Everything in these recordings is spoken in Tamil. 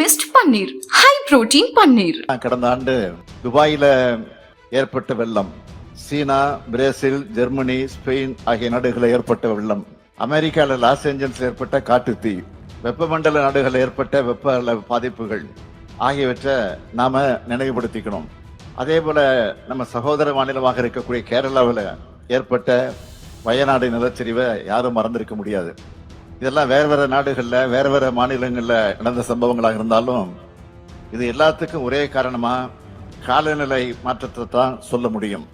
Mist paneer high protein paneer கடந்த ஆண்டு துபாயில ஏற்பட்ட வெள்ளம். சீனா பிரேசில் ஜெர்மனி ஸ்பெயின் ஆகிய நாடுகளில் ஏற்பட்ட வெள்ளம். அமெரிக்காவில் லாஸ் ஏஞ்சல்ஸ் ஏற்பட்ட காட்டுத்தீ வெப்பமண்டல நாடுகளில் ஏற்பட்ட வெப்ப பாதிப்புகள் ஆகியவற்றை நாம நினைவுபடுத்திக்கணும். அதே போல நம்ம சகோதர மாநிலமாக இருக்கக்கூடிய கேரளாவில் ஏற்பட்ட வயநாடு நிலச்சரிவை யாரும் மறந்திருக்க முடியாது. இதெல்லாம் வேற வேற நாடுகள்ல வேற வேற மாநிலங்கள்ல நடந்த சம்பவங்களாக இருந்தாலும் இது எல்லாத்துக்கும் ஒரே காரணமா காலநிலை மாற்றத்தை தான் சொல்ல முடியும்.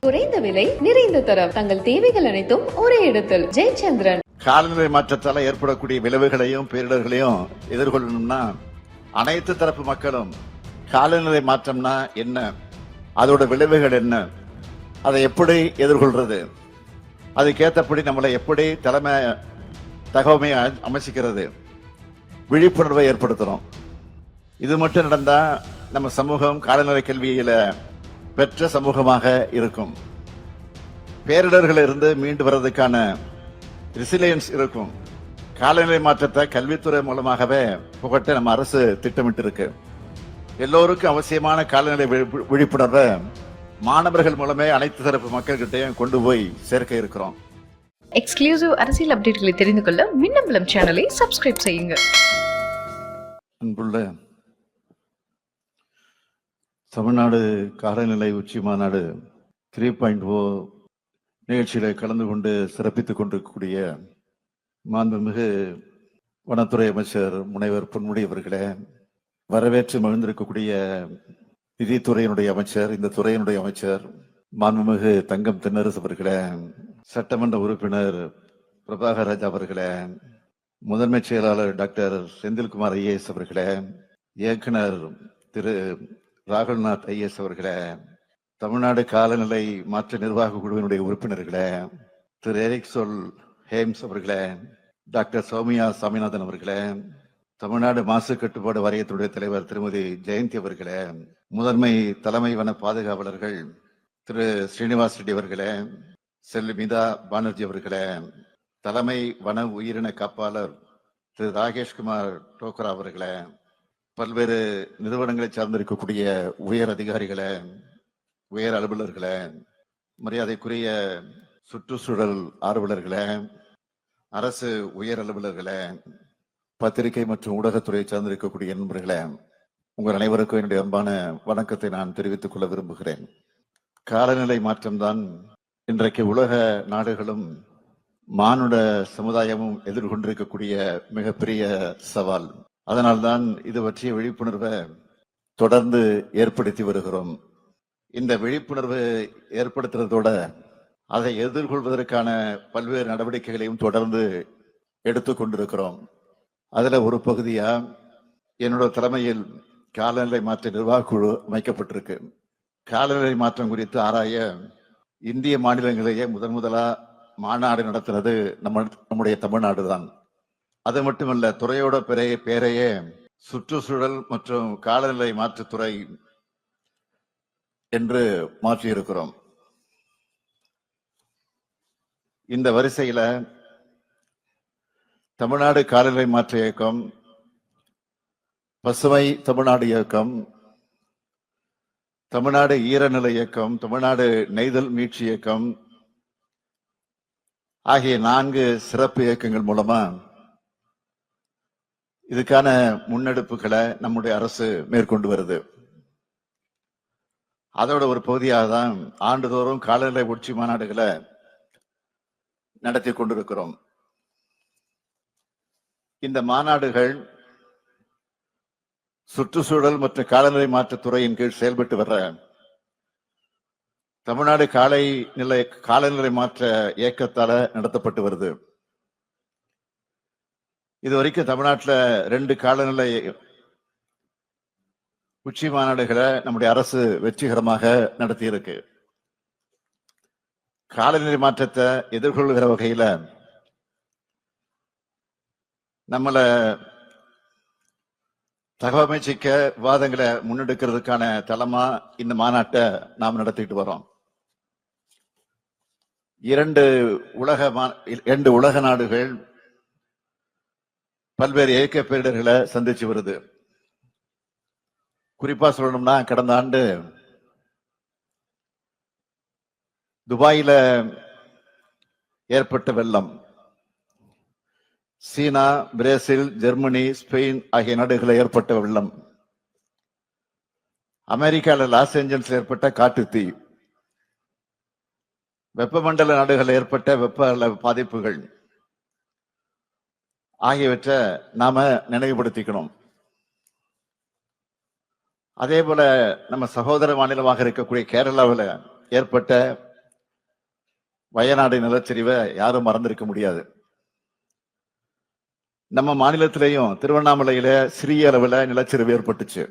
குறைந்த விலை நிறைந்த தரம். தங்கள் தேவைகள் அனைத்தும் ஒரே இடத்தில். ஜெயச்சந்திரன். காலநிலை மாற்றத்தால ஏற்படக்கூடிய விளைவுகளையும் பேரிடர்களையும் எதிர்கொள்ளணும்னா அனைத்து தரப்பு மக்களும் காலநிலை மாற்றம்னா என்ன? அதோட விளைவுகள் என்ன? அதை எப்படி எதிர்கொள்றது? அதுக்கேற்றபடி நம்மளை எப்படி தலைமை தகவமை அமைச்சிக்கிறது. விழிப்புணர்வை ஏற்படுத்துகிறோம் இது மட்டும் நடந்தால் நம்ம சமூகம் காலநிலை கல்வியில் பெற்ற சமூகமாக இருக்கும். பேரிடர்கள் இருந்து மீண்டு வர்றதுக்கான ரெசிலியன்ஸ் இருக்கும். காலநிலை மாற்றத்தை கல்வித்துறை மூலமாகவே புகட்ட நம்ம அரசு திட்டமிட்டு இருக்கு எல்லோருக்கும் அவசியமான காலநிலை விழிப்புணர்வை மாணவர்கள் மூலமே அனைத்து தரப்பு மக்கள்கிட்டையும் கொண்டு போய் சேர்க்க இருக்கிறோம். எக்ஸ்க்ளூசிவ் அரசியல் அப்டேட்களை தெரிந்து கொள்ள மின்னம்பலம் சேனலை சப்ஸ்கிரைப் செய்யுங்க. அன்புள்ள தமிழ்நாடு காலநிலை உச்சி மாநாடு த்ரீ பாயிண்ட் ஓ oh நிகழ்ச்சியில் கலந்து கொண்டு சிறப்பித்துக் கொண்டிருக்கக்கூடிய மாண்புமிகு வனத்துறை அமைச்சர் முனைவர் பொன்முடி அவர்களே வரவேற்று மகிழ்ந்திருக்கக்கூடிய நிதித்துறையினுடைய அமைச்சர் இந்த துறையினுடைய அமைச்சர் மாண்புமிகு தங்கம் தென்னரசு அவர்களே சட்டமன்ற உறுப்பினர் பிரபாகராஜ் அவர்களே முதன்மை செயலாளர் டாக்டர் செந்தில்குமார் ஐஏஎஸ் அவர்களே இயக்குனர் திரு ராகுல்நாத் ஐஏஎஸ் அவர்களே தமிழ்நாடு காலநிலை மாற்ற நிர்வாக குழுவினுடைய உறுப்பினர்களே திரு எரிக் சொல் ஹேம்ஸ் அவர்களே டாக்டர் சௌமியா சாமிநாதன் அவர்களே தமிழ்நாடு மாசு கட்டுப்பாடு வாரியத்தினுடைய தலைவர் திருமதி ஜெயந்தி அவர்களே முதன்மை தலைமை வன பாதுகாவலர்கள் திரு ஸ்ரீனிவாஸ் ரெட்டி அவர்களே செல்மிதா பானர்ஜி அவர்களே தலைமை வன உயிரின காப்பாளர் திரு ராகேஷ்குமார் டோக்ரா அவர்களே பல்வேறு நிறுவனங்களை சார்ந்திருக்கக்கூடிய உயர் அதிகாரிகளே உயர் அலுவலர்களே மரியாதைக்குரிய சுற்றுச்சூழல் ஆர்வலர்களே அரசு உயர் அலுவலர்களே பத்திரிகை மற்றும் ஊடகத்துறையை சார்ந்திருக்கக்கூடிய நண்பர்களே உங்கள் அனைவருக்கும் என்னுடைய அன்பான வணக்கத்தை நான் தெரிவித்துக் கொள்ள விரும்புகிறேன். காலநிலை மாற்றம்தான் இன்றைக்கு உலக நாடுகளும் மானுட சமுதாயமும் எதிர்கொண்டிருக்கக்கூடிய மிகப்பெரிய சவால். அதனால்தான் இது பற்றிய விழிப்புணர்வை தொடர்ந்து ஏற்படுத்தி வருகிறோம். இந்த விழிப்புணர்வு ஏற்படுத்துறதோட அதை எதிர்கொள்வதற்கான பல்வேறு நடவடிக்கைகளையும் தொடர்ந்து எடுத்துக்கொண்டிருக்கிறோம் அதில் ஒரு பகுதியா என்னோட தலைமையில் காலநிலை மாற்ற நிர்வாக குழு அமைக்கப்பட்டிருக்கு. காலநிலை மாற்றம் குறித்து ஆராய இந்திய மாநிலங்களிலேயே முதன் முதலா மாநாடு நடத்துறது நம்ம நம்முடைய தமிழ்நாடு தான் அது மட்டுமல்ல துறையோட பெரிய பேரையே சுற்றுச்சூழல் மற்றும் காலநிலை மாற்றுத்துறை என்று மாற்றியிருக்கிறோம். இந்த வரிசையில தமிழ்நாடு காலநிலை மாற்ற இயக்கம் பசுமை தமிழ்நாடு இயக்கம் தமிழ்நாடு ஈரநிலை இயக்கம் தமிழ்நாடு நெய்தல் மீட்சி இயக்கம் ஆகிய நான்கு சிறப்பு இயக்கங்கள் மூலமா இதுக்கான முன்னெடுப்புகளை நம்முடைய அரசு மேற்கொண்டு வருது. அதோட ஒரு பகுதியாக தான் ஆண்டுதோறும் காலநிலை உச்சி மாநாடுகளை நடத்தி கொண்டிருக்கிறோம். இந்த மாநாடுகள் சுற்றுச்சூழல் மற்றும் காலநிலை மாற்றத்துறையின் கீழ் செயல்பட்டு வர்ற தமிழ்நாடு காலை நிலை காலநிலை மாற்ற இயக்கத்தால நடத்தப்பட்டு வருது. இது வரைக்கும் தமிழ்நாட்டில் ரெண்டு காலநிலை உச்சி மாநாடுகளை நம்முடைய அரசு வெற்றிகரமாக நடத்தியிருக்கு. காலநிலை மாற்றத்தை எதிர்கொள்கிற வகையில நம்மளை தகவமைச்சிக்க விவாதங்களை முன்னெடுக்கிறதுக்கான தளமா இந்த மாநாட்டை நாம் நடத்திட்டு வரோம். இரண்டு உலக மா- இரண்டு உலக நாடுகள் பல்வேறு இயக்க பேரிடர்களை சந்திச்சு வருது. குறிப்பா சொல்லணும்னா கடந்த ஆண்டு துபாயில ஏற்பட்ட வெள்ளம். சீனா பிரேசில் ஜெர்மனி ஸ்பெயின் ஆகிய நாடுகளில் ஏற்பட்ட வெள்ளம். அமெரிக்காவில் லாஸ் ஏஞ்சல்ஸ் ஏற்பட்ட காட்டு தீ. வெப்பமண்டல நாடுகளில் ஏற்பட்ட வெப்ப பாதிப்புகள். ஆகியவற்றை நாம நினைவுபடுத்திக்கணும். அதே போல நம்ம சகோதர மாநிலமாக இருக்கக்கூடிய கேரளாவில் ஏற்பட்ட வயநாடு நிலச்சரிவை யாரும் மறந்திருக்க முடியாது. நம்ம மாநிலத்திலையும் திருவண்ணாமலையில சிறிய அளவில் நிலச்சரிவு ஏற்பட்டுச்சு.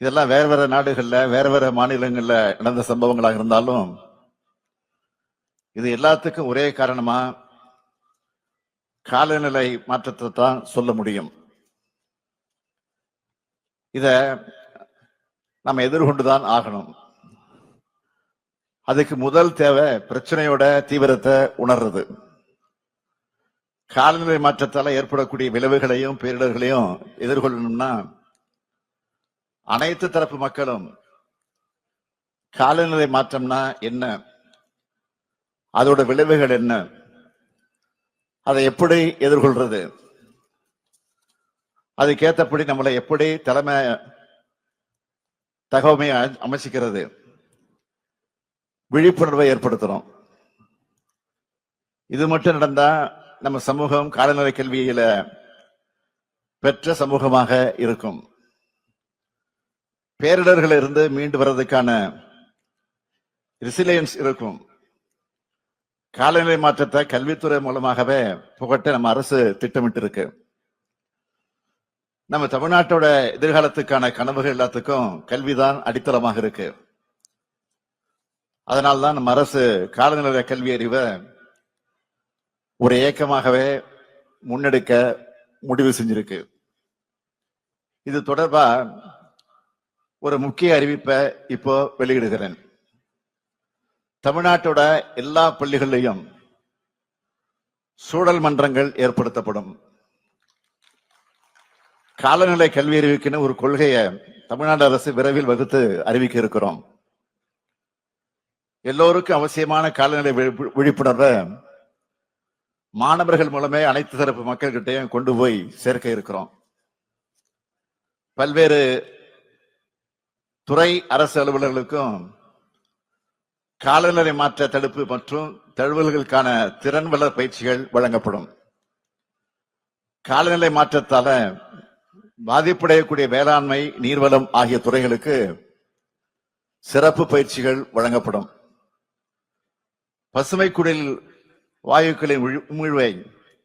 இதெல்லாம் வேற வேற நாடுகள்ல வேற வேற மாநிலங்கள்ல நடந்த சம்பவங்களாக இருந்தாலும் இது எல்லாத்துக்கும் ஒரே காரணமா காலநிலை மாற்றத்தை தான் சொல்ல முடியும். இத நம்ம எதிர்கொண்டுதான் ஆகணும். அதுக்கு முதல் தேவை பிரச்சனையோட தீவிரத்தை உணர்றது. காலநிலை மாற்றத்தால் ஏற்படக்கூடிய விளைவுகளையும் பேரிடர்களையும் எதிர்கொள்ளணும்னா அனைத்து தரப்பு மக்களும் காலநிலை மாற்றம்னா என்ன? அதோட விளைவுகள் என்ன? அதை எப்படி எதிர்கொள்றது? அதுக்கேற்றபடி நம்மளை எப்படி தலைமை தகவமை அமைச்சிக்கிறது? விழிப்புணர்வை ஏற்படுத்துறோம். இது மட்டும் நடந்தா நம்ம சமூகம் காலநிலை கல்வியில பெற்ற சமூகமாக இருக்கும். பேரிடர்கள் இருந்து மீண்டு வர்றதுக்கான ரிசிலியன்ஸ் இருக்கும். காலநிலை மாற்றத்தை கல்வித்துறை மூலமாகவே புகட்ட நம்ம அரசு திட்டமிட்டு இருக்கு நம்ம தமிழ்நாட்டோட எதிர்காலத்துக்கான கனவுகள் எல்லாத்துக்கும் கல்விதான் அடித்தளமாக இருக்கு. அதனால்தான் நம்ம அரசு காலநிலை கல்வி அறிவை ஒரு இயக்கமாகவே முன்னெடுக்க முடிவு செஞ்சிருக்கு. இது தொடர்பா ஒரு முக்கிய அறிவிப்பை இப்போ வெளியிடுகிறேன். தமிழ்நாட்டோட எல்லா பள்ளிகளிலையும் சூழல் மன்றங்கள் ஏற்படுத்தப்படும். காலநிலை கல்வி அறிவிக்குன்னு ஒரு கொள்கையை தமிழ்நாடு அரசு விரைவில் வகுத்து அறிவிக்க இருக்கிறோம். எல்லோருக்கும் அவசியமான காலநிலை விழிப்புணர்வை மாணவர்கள் மூலமே அனைத்து தரப்பு மக்கள்கிட்டையும் கொண்டு போய் சேர்க்க இருக்கிறோம். பல்வேறு துறை அரசு அலுவலர்களுக்கும் காலநிலை மாற்ற தடுப்பு மற்றும் தழுவல்களுக்கான திறன் வளர் பயிற்சிகள் வழங்கப்படும். காலநிலை மாற்றத்தால பாதிப்படையக்கூடிய வேளாண்மை நீர்வளம் ஆகிய துறைகளுக்கு சிறப்பு பயிற்சிகள் வழங்கப்படும். பசுமை குடில் வாயுக்களின் உமிழ்வை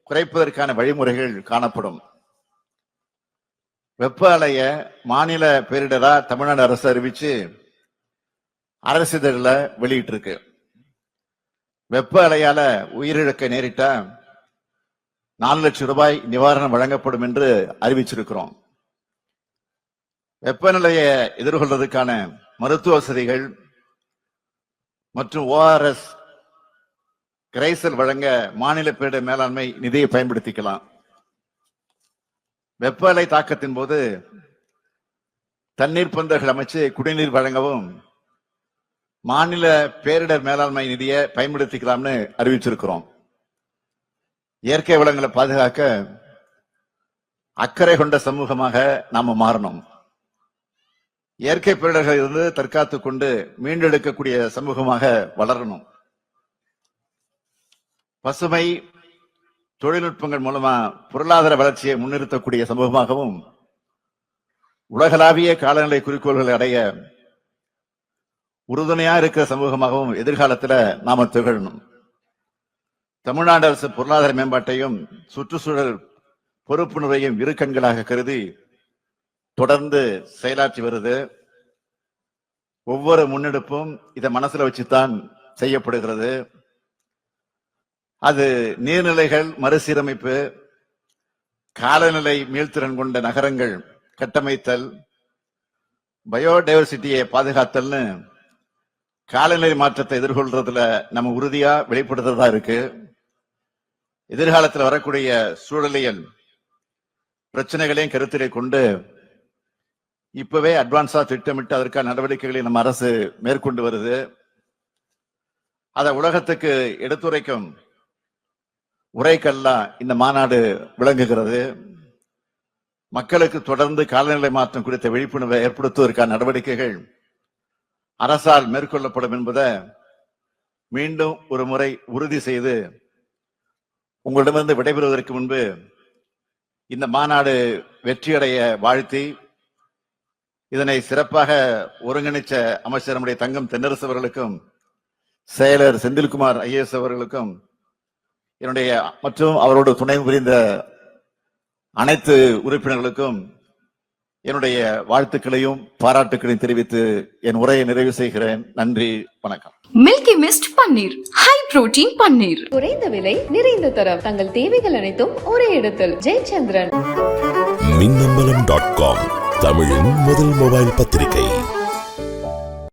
குறைப்பதற்கான வழிமுறைகள் காணப்படும். வெப்ப அலைய மாநில பேரிடரா தமிழ்நாடு அரசு அறிவிச்சு அரசிதழில் வெளியிட்டு இருக்கு வெப்ப அலையால உயிரிழக்க நேரிட்டா நாலு லட்சம் ரூபாய் நிவாரணம் வழங்கப்படும் என்று அறிவிச்சிருக்கிறோம். வெப்பநிலையை எதிர்கொள்வதற்கான மருத்துவ வசதிகள் மற்றும் ஓஆர்எஸ் கிரைசல் வழங்க மாநில பேரிடர் மேலாண்மை நிதியை பயன்படுத்திக்கலாம். வெப்ப அலை தாக்கத்தின் போது தண்ணீர் பந்தல்கள் அமைச்சு குடிநீர் வழங்கவும் மாநில பேரிடர் மேலாண்மை நிதியை பயன்படுத்திக்கலாம்னு அறிவிச்சிருக்கிறோம். இயற்கை வளங்களை பாதுகாக்க அக்கறை கொண்ட சமூகமாக நாம மாறணும். இயற்கை பேரிடர்கள் இருந்து தற்காத்துக் கொண்டு மீண்டெடுக்கக்கூடிய சமூகமாக வளரணும். பசுமை தொழில்நுட்பங்கள் மூலமா பொருளாதார வளர்ச்சியை முன்னிறுத்தக்கூடிய சமூகமாகவும் உலகளாவிய காலநிலை குறிக்கோள்களை அடைய உறுதுணையா இருக்கிற சமூகமாகவும் எதிர்காலத்துல நாம திகழணும். தமிழ்நாடு அரசு பொருளாதார மேம்பாட்டையும் சுற்றுச்சூழல் பொறுப்புணர்வையும் இரு கண்களாக கருதி தொடர்ந்து செயலாற்றி வருது. ஒவ்வொரு முன்னெடுப்பும் இதை மனசுல வச்சுத்தான் செய்யப்படுகிறது. அது நீர்நிலைகள் மறுசீரமைப்பு காலநிலை மீள்திறன் கொண்ட நகரங்கள் கட்டமைத்தல் பயோடைவர்சிட்டியை பாதுகாத்தல்னு காலநிலை மாற்றத்தை எதிர்கொள்றதுல நம்ம உறுதியா வெளிப்படுத்துறதா இருக்கு. எதிர்காலத்தில் வரக்கூடிய சூழலியல் பிரச்சனைகளையும் கருத்திலே கொண்டு இப்பவே அட்வான்ஸா திட்டமிட்டு அதற்கான நடவடிக்கைகளை நம்ம அரசு மேற்கொண்டு வருது. அதை உலகத்துக்கு எடுத்துரைக்கும் உரைக்கல்லா இந்த மாநாடு விளங்குகிறது. மக்களுக்கு தொடர்ந்து காலநிலை மாற்றம் குறித்த விழிப்புணர்வை ஏற்படுத்துவதற்கான நடவடிக்கைகள் அரசால் மேற்கொள்ளப்படும் என்பதை மீண்டும் ஒரு முறை உறுதி செய்து உங்களிடமிருந்து விடைபெறுவதற்கு முன்பு இந்த மாநாடு வெற்றியடைய வாழ்த்தி இதனை சிறப்பாக ஒருங்கிணைச்ச அமைச்சர் நம்முடைய தங்கம் தென்னரசு அவர்களுக்கும் செயலர் செந்தில்குமார் ஐஏஎஸ் அவர்களுக்கும் என்னுடைய மற்றும் அவரோடு துணை புரிந்த அனைத்து உறுப்பினர்களுக்கும் என்னுடைய வாழ்த்துக்களையும் பாராட்டுக்களையும் தெரிவித்து என் உரையை நிறைவு செய்கிறேன். நன்றி வணக்கம். Milky mist paneer high protein paneer குறைந்த விலை நிறைந்த தரம். தங்கள் தேவைகள் அனைத்தும் ஒரே இடத்தில். ஜெயச்சந்திரன். மின்னம்பலம் டாட் காம் தமிழின் முதல் மொபைல் பத்திரிகை.